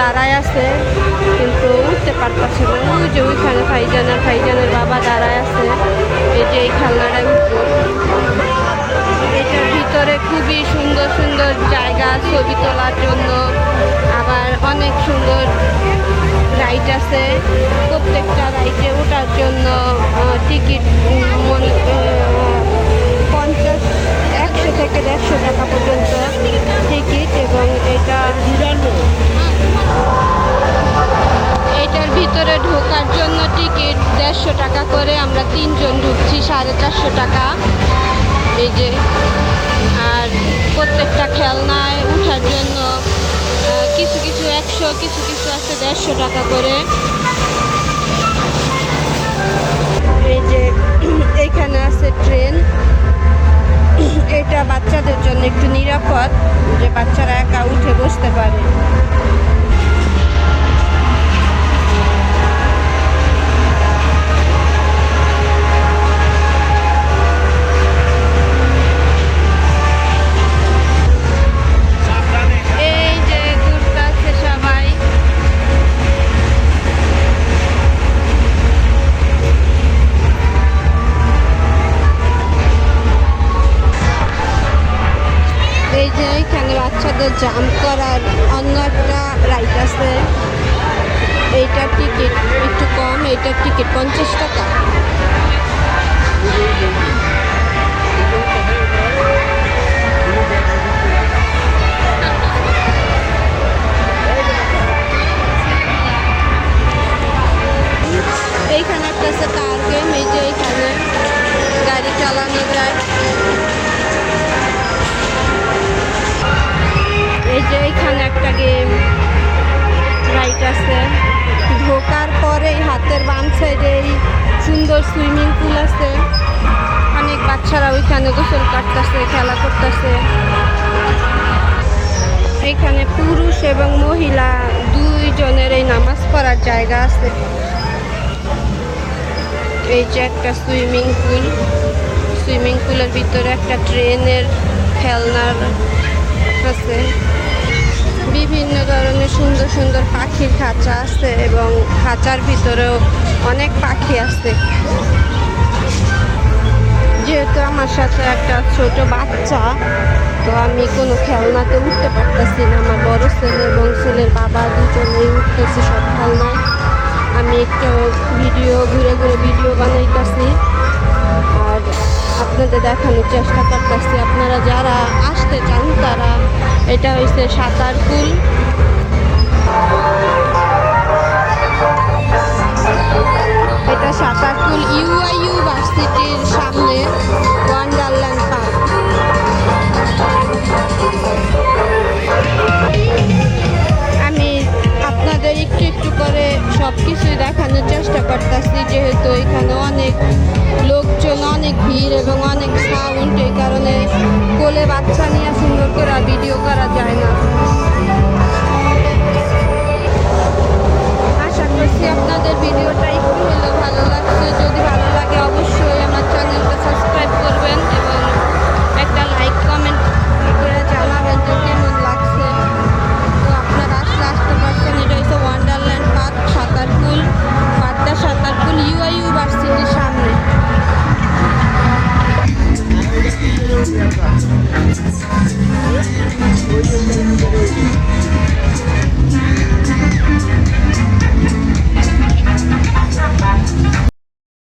দাঁড়ায় আছে, কিন্তু উঠতে পারতেছিল ওই যে ওইখানে ফাইজানের ফাইজানের বাবা দাঁড়ায় আছে। এই যে এই খেলনাটা এটার ভিতরে খুবই সুন্দর সুন্দর জায়গা, ছবি তোলার জন্য। আবার অনেক সুন্দর রাইড আছে। প্রত্যেকটা রাইডে ওঠার জন্য টিকিট ঢোকার জন্য টিকিট দেড়শো টাকা করে, আমরা তিনজন ঢুকছি, সাড়ে চারশো টাকা। এই যে, আর প্রত্যেকটা খেলনায় উঠার জন্য কিছু কিছু একশো, কিছু কিছু আছে দেড়শো টাকা করে। এই যে, এখানে আছে ট্রেন। এটা বাচ্চাদের জন্য একটু নিরাপদ, যে বাচ্চারা একা উঠে বসতে পারে। এই যে এখানে বাচ্চাদের জাম্প করার অন্য একটা রাইড আছে। এইটার টিকিট একটু কম, এইটার টিকিট পঞ্চাশ টাকা। এইখানে একটা আছে কার গেম এই যে এইখানে গাড়ি চালানো যায়। পরেই হাতের বাম সাইডে এই সুন্দর সুইমিং পুল আছে। অনেক বাচ্চারা ওইখানে গোসল কাটতেছে খেলা করতেছে। এখানে পুরুষ এবং মহিলা দুইজনের এই নামাজ পড়ার জায়গা আছে। এই যে একটা সুইমিং পুল। সুইমিং পুলের ভিতরে একটা ট্রেনের খেলনার আছে। বিভিন্ন ধরনের সুন্দর সুন্দর পাখির খাঁচা আছে এবং খাঁচার ভিতরেও অনেক পাখি আছে। যেহেতু আমার সাথে একটা ছোট বাচ্চা, তো আমি কোনো খেলনাতে উঠতে পারতেছি না। আমার বড় ছেলে এবং ছেলের বাবা দুজনেই উঠতেছি সব খেলনায়। আমি একটু ভিডিও, ঘুরে ঘুরে ভিডিও বানাইতেছি। আর আপনাদের দেখানোর চেষ্টা করতেছি। আপনারা যারা আসতে চান, তারা এটা হয়েছে সাঁতার কুল। এটা সাঁতার পুল কোলে বাচ্চা নিয়ে সুন্দর করে ভিডিও করা যায় না।